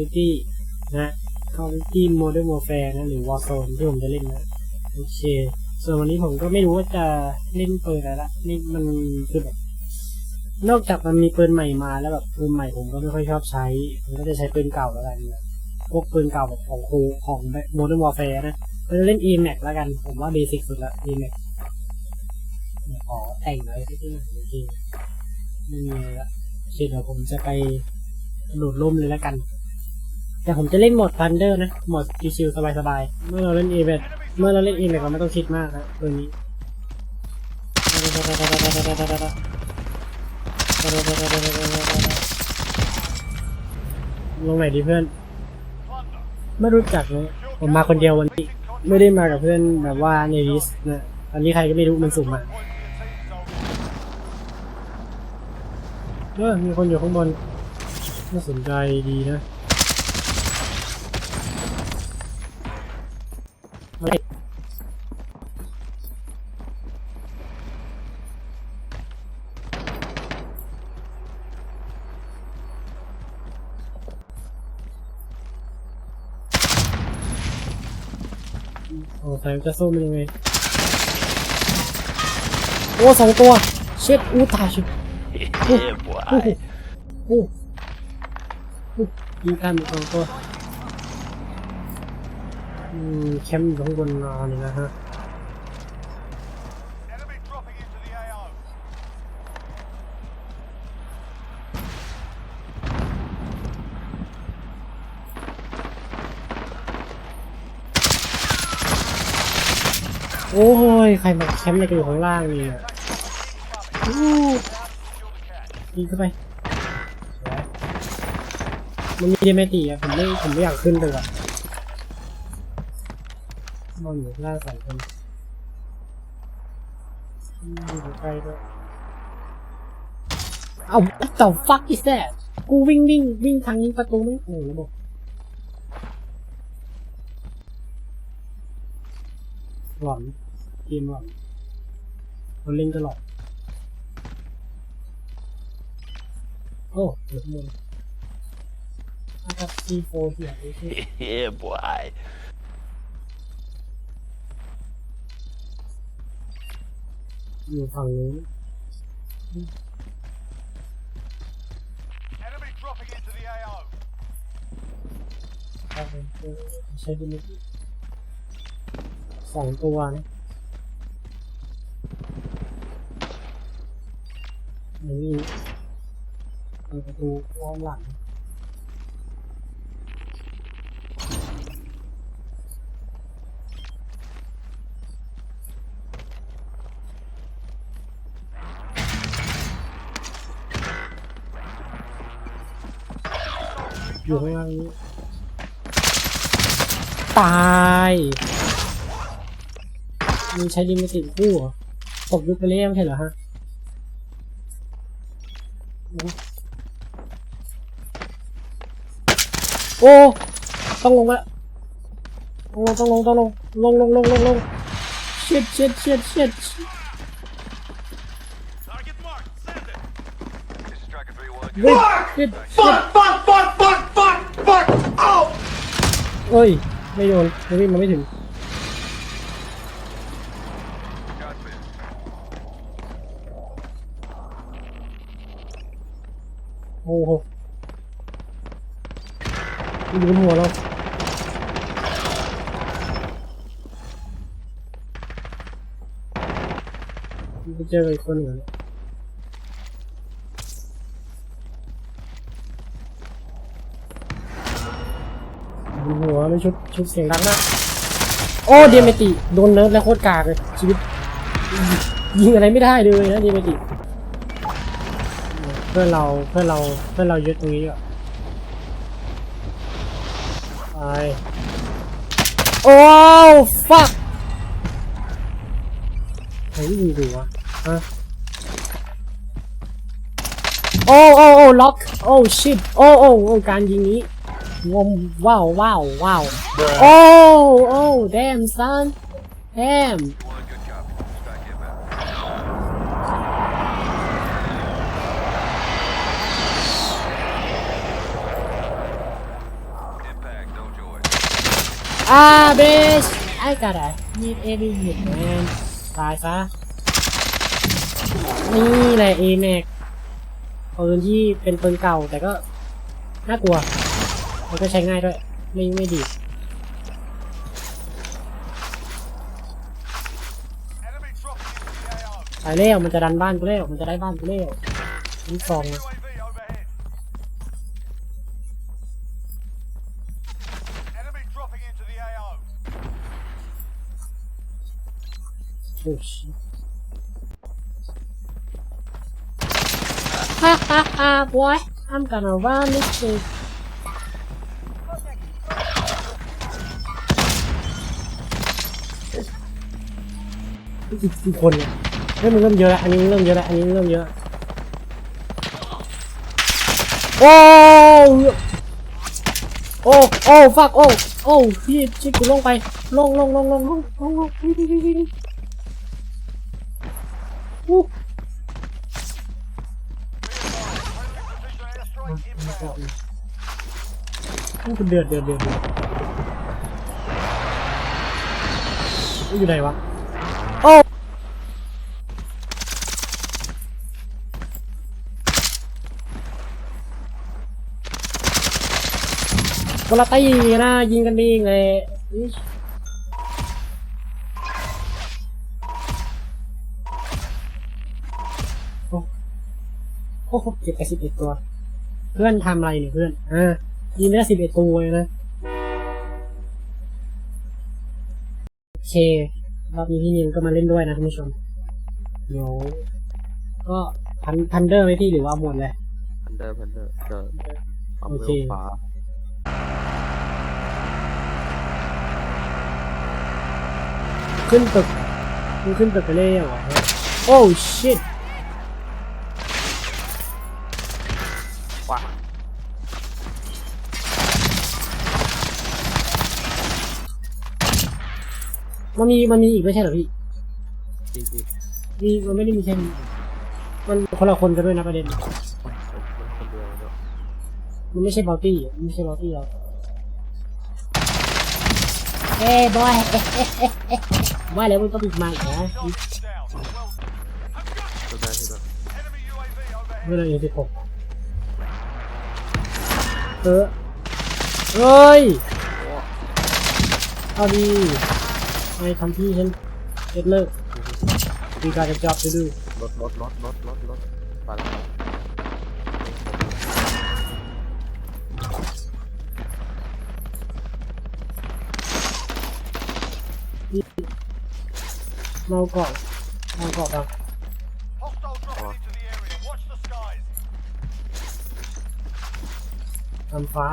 วิตี้นะ Call of Duty Modern Warfare นะหรือ Warzone ที่ผมจะเล่นนะโอเคส่วนวันนี้ผมก็ไม่รู้ว่าจะเล่นปืนอะไรละนี่มันคือแบบนอกจากมันมีปืนใหม่มาแล้วแบบปืนใหม่ผมก็ไม่ค่อยชอบใช้ผมก็จะใช้ปืนเก่าแล้วกันนะพวกปืนเก่าแบบของครูของ Modern Warfare นะก็จะเล่น EMAX แล้วกัน ผมว่าเบสิกสุดละ EMAX เนี่ยขอแต่งอะไรสักทีหนึ่โอเคไม่มีอะไรละเคเดี๋ยวผมจะไปโดดร่มเลยแล้วกัน แต่ผมจะเล่นโหมด Thunder นะ โหมดชิวๆสบายๆ เมื่อเราเล่น e v e เมื่อเราเล่น e v e เราไม่ต้องคิดมากนะตัวนี้ลงไหนดีเพื่อน ไม่รู้จักเลยผมมาคนเดียววันนี้ ไม่ได้มากับเพื่อนแบบว่าในลิสนะอันนี้ใครก็ไม่รู้มันสุ่มมาเออมีคนอยู่ข้างบนน่าสนใจดีนะ จะสู้มันยังไง โอ้สองตัว เช็ดอู้ตายชิบโอ้โหโอ้โหโอ้โหยิงกันสองตัวอืมแคมป์อยู่ข้างบนนอนเลยนะฮะ Enemy dropping into the AO. โอ้ย ใครมาแคมป์ในกระดูกข้างล่างนี่อะอู้ยิงเข้าไปสวยมันมีเดเมตีอะผมไม่ผมไม่อยากขึ้นเลยอะนอนอยู่ข้างล่างสองคนอืมอยู่ใกล้ด้วยเอ้า what the fuck is that กูวิ่งวิ่งวิ่งทางนี้ประตูไม่โอ้ระบบหลอน เกมหลอนมันเล่นตลอดโอ้เดี๋ยวมึงอากับซีโฟเหียดูสิ yeah, boy. อยู่ฝั่งนู้น Enemy dropping into the AO. ครับผมเออใช้ดิมิตสองตัวนะ นี่เปิดประตูอ้อมหลังอยู่ข้างล่างนี้ตายมีใช้ดินมิติดคู่เหรอตกยุคไปเรียไม่ใช่เหรอฮะ โอ้ ต้องลงละต้องลงต้องลงต้องลงลงลงลงลงลงเช็ดเช็ดเช็ดเช็ด Target marked. Send it. This is Striker 3-1. เฮ้ยเช็ดเช็ด fuck, fuck, fuck, fuck, fuck, oh! เอ้ย ไม่โดนไม่วิ่งมาไม่ถึง Got this. โอ้โหมันอยู่บนหัวเราไปเจออีกคนหนึ่งแล้วบนหัวไม่ชุบชุบเสียงดังนะโอ้เดียเมติโดนเนิร์ฟแล้วโคตรกากเลยชีวิตยิงอะไรไม่ได้เลยนะเดียเมติเพื่อนเราเพื่อนเราเพื่อนเรายึดตรงนี้อะไปโอ้ fuck ใครยิงดูวะฮะโอ้โอ้โอ้ล็อกโอ้ shit โอ้โอ้โอ้การยิงนี้งมว้าวว้าวว้าวโอ้โอ้ damn son damn อ่าเบสไอ้กระดาษยีดเอวีหยุดแมนตายซะ นี่แหละเอแม็กปืนที่เป็นปืนเก่าแต่ก็ น่ากลัวแล้วก็ใช้ง่ายด้วย ไม่ไม่ดี Enemy dropping into the AO. ตายแล้วมันจะดันบ้านกูแล้วมันจะได้บ้านกูแล้วนี่ซอง เยอะแล้วอันนี้เริ่มเยอะแล้วอันนี้เริ่มเยอะโอ้โอ้โอ้ฟักโอ้โอ้พี่ชิกูลงไป ลงลงลงลงลงลงลงวิ่งวิ่งวิ่งวิ่ง อู้ Precision airstrike inbound. นี่คือเดือดเดือดเดือดเดือดนี่อยู่ไหนวะ โอ้คนละตีนะยิงกันเอง อ้โหเก็บไปสิบเอ็ดตัว เพื่อนทำอะไรเนี่ยเพื่อนอ่ายิงได้สิบเอ็ดตัวเลยนะโอเครอบนี้พี่นิมก็มาเล่นด้วยนะท่านผู้ชมเดี๋ยวก็พันพันเดอร์ไหมพี่หรือว่าหมดเลย พันเดอร์พันเดอร์เจอความโอเร็เควฟ้าขึ้นตึกมึงขึ้นตึกไปเรื่อยเหรอโอ้ชิต มันมีมันมีอีกไม่ใช่เหรอพี่จริงจริงมีมันไม่ได้มีแค่นี้มันคนละคนกันด้วยนะประเด็นมันคนเดียวเนอะมันไม่ใช่บอลตี้มันไม่ใช่บอลตี้เราเอ้บอยว่าแล้วมันต้องมีมาอีกนะ Target down. Well, สุดได้สุดได้ enemy UAV overhead. ไม่เลยยี่สิบหกเออเฮ้ยเอาดี ไอ้ทำพี่ฉันเอ็ดเลิกมีการจะจอบไปดูรถรถรถรถรถรถไปแล้วเมาเกาะเมาเกาะดังทำฟ้า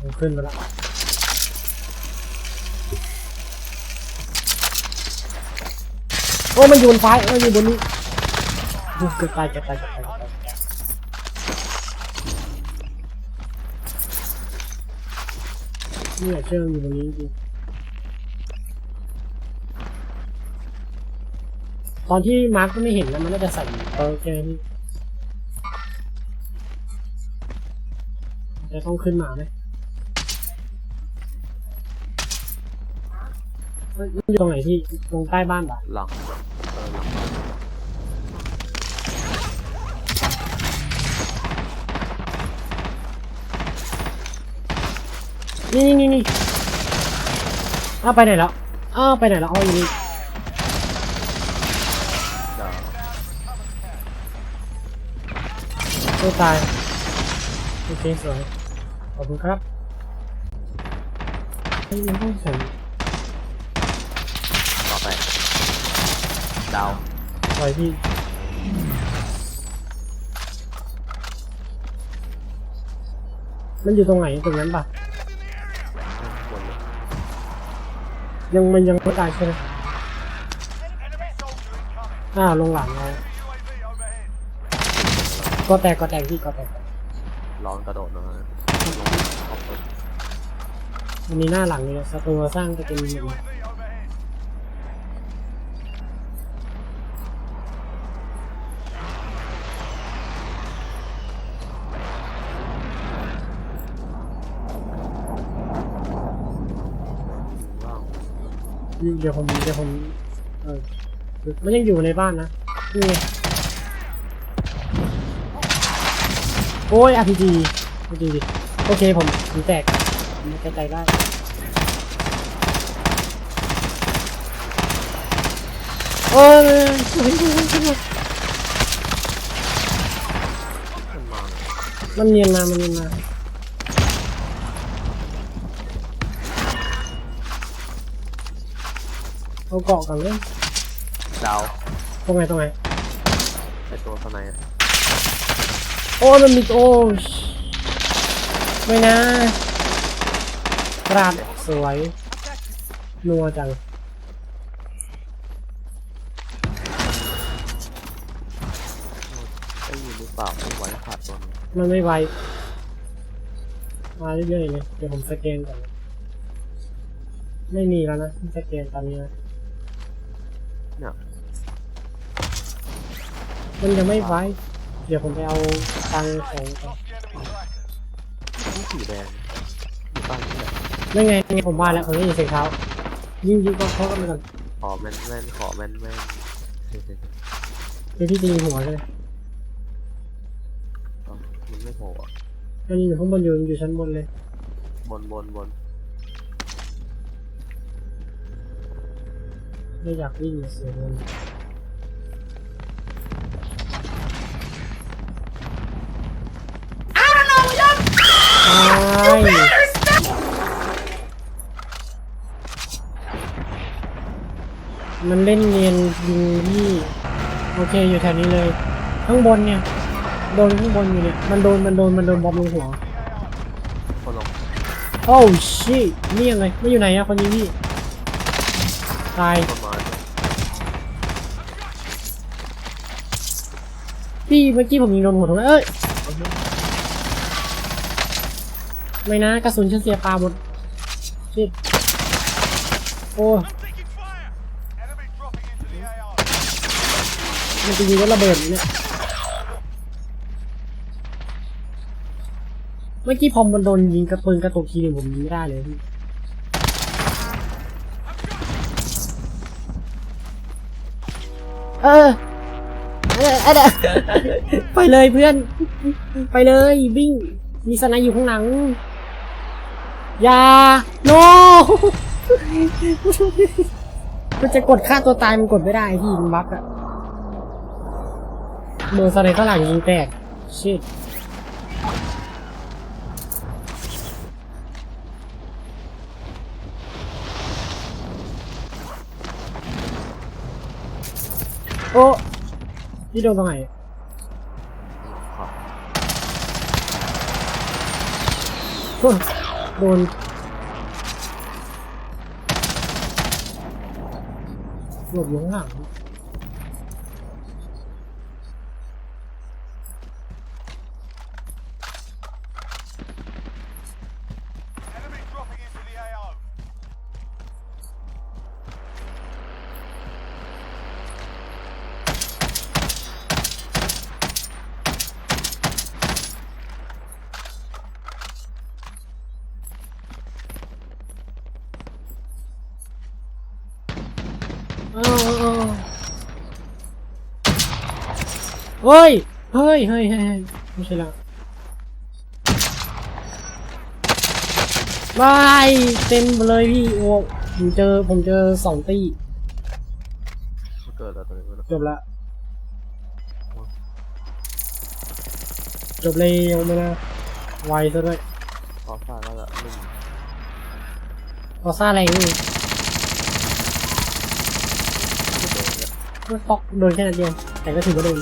มันขึ้นมาแล้ว อ้มันอยู่บนฟ้าเอออยู่บนนี้โอ้เกือบตายเกือบตายเกือบตายเกือบตายเนี่ยเชื่อมอยู่บนนี้จริงตอนที่มาร์กก็ไม่เห็นนะมันน่าจะใส่เออแกนี่จะต้องขึ้นมาไหมมันอยู่ตรงไหนที่ตรงใต้บ้านปะหลังเออหลัง นี่นี่นี่นี่อ้าวไปไหนแล้วอ้าวไปไหนแล้วอ๋ออยู่นี่ดาวตัวตายโอเคสวยขอบคุณครับเฮ้ยมันต้องใส่ต่อไป ดาวไว้พี่มันอยู่ตรงไหนตรงนั้นปะบนเลยยังมันยังไม่ตายใช่ไหม Enemy soldier incoming. อ้าวลงหลังเรา UAV overhead. ก็แตกก็แตกพี่ก็แตกลองกระโดดหน่อยลงออกไปมันมีหน้าหลังเลยสตูสร้างจะเป็นอย่างนี้ UAV overhead. เดี๋ยวผมเดี๋ยวผมเออมันยังอยู่ในบ้านนะนี่ไงโอ้ย RPG ไม่ดีดิโอเคผมผมแตกผมแตกใจได้โอ้ยช่วยด้วยช่วยมันเนียนมามันเนียนมา เอาเกาะกันเลยดาวตรงไหนตรงไหนไอตัวข้างในอะโอ้ยมันมีโอ้ยไม่นะกราดสวยนัวจังได้ยินหรือเปล่าไม่ไว้ขาดตัวนึงมันไม่ไวมาเรื่อยๆเลยเดี๋ยวผมสแกนก่อนไม่มีแล้วนะที่สแกนตอนนี้นะ เนี่ยมันยังไม่ไวเดี๋ยวผมไปเอาตังค์ของก่อน Lost the enemy tracker. นี่สีแดงอยู่บ้านนี่แหละไม่ไงไงผมว่าแล้วผมได้ยินเสียงเท้ายิงยิงก็เขากันไปก่อนขอแม่นแม่นๆขอแม่นแม่นเดี๋ยวพี่ตีหัวใช่ไหมๆเอ้ามันไม่โผล่อะมันอยู่ข้างบนอยู่อยู่ชั้นบนเลย บนบนบน ไม่อยากวิ่งเสียเงินตายมันเล่นเนียนยิงที่โอเคอยู่แถวนี้เลย ข้างบนเนี่ยโดนข้างบนอยู่เนี่ยมันโดนมันโดนมันโดนบอมลงหัวคนลงโอ้ชินี่ยังไงไม่อยู่ไหนอะคนยิงพี่ ตายต้นไม้ด้วยพี่เมื่อกี้ผมยิงโดนหัวตรงนั้นเอ้ย ไม่นะกระสุนฉันเสียปลาหมดชิดโอ้ taking fire. Enemy dropping into the AO. มันจะยิงระเบิดเนี่ย เมื่อกี้พอมันโดนยิงกระปืนกระตุกทีหนึงผมยิงไม่ได้เลยพี่ เออเออเออเออไปเลยเพื่อน ไปเลยวิ่งมีสไนาอยู่ข้างหลังอย่าโนมันจะกดฆ่าตัวตายมันกดไม่ได้พี่มันบั๊กอะโดนสไนาเข้างหลังยิงแตกชิด โอ้พี่โดนตรงไหนโอ้โดนหลบอยู่ข้างหลัง Enemy dropping into the AO. อ้าวอ้าวอ้าว เฮ้ยเฮ้ย เฮ้ยเฮ้ยเฮ้ยไม่ใช่ละบายเต็มเลยพี่โอ้ผมเจอผมเจอสองตีมันเกิดอะไรตัวนี้วะเนี่ยจบละจบเร็วมานะไวซะด้วยพอฟาดแล้วก็นึ่งพอซ่าแรงนี่ไม่โดนเนี่ยมันปอกโดนแค่นั้นเดียวแต่ก็ถือว่าโดน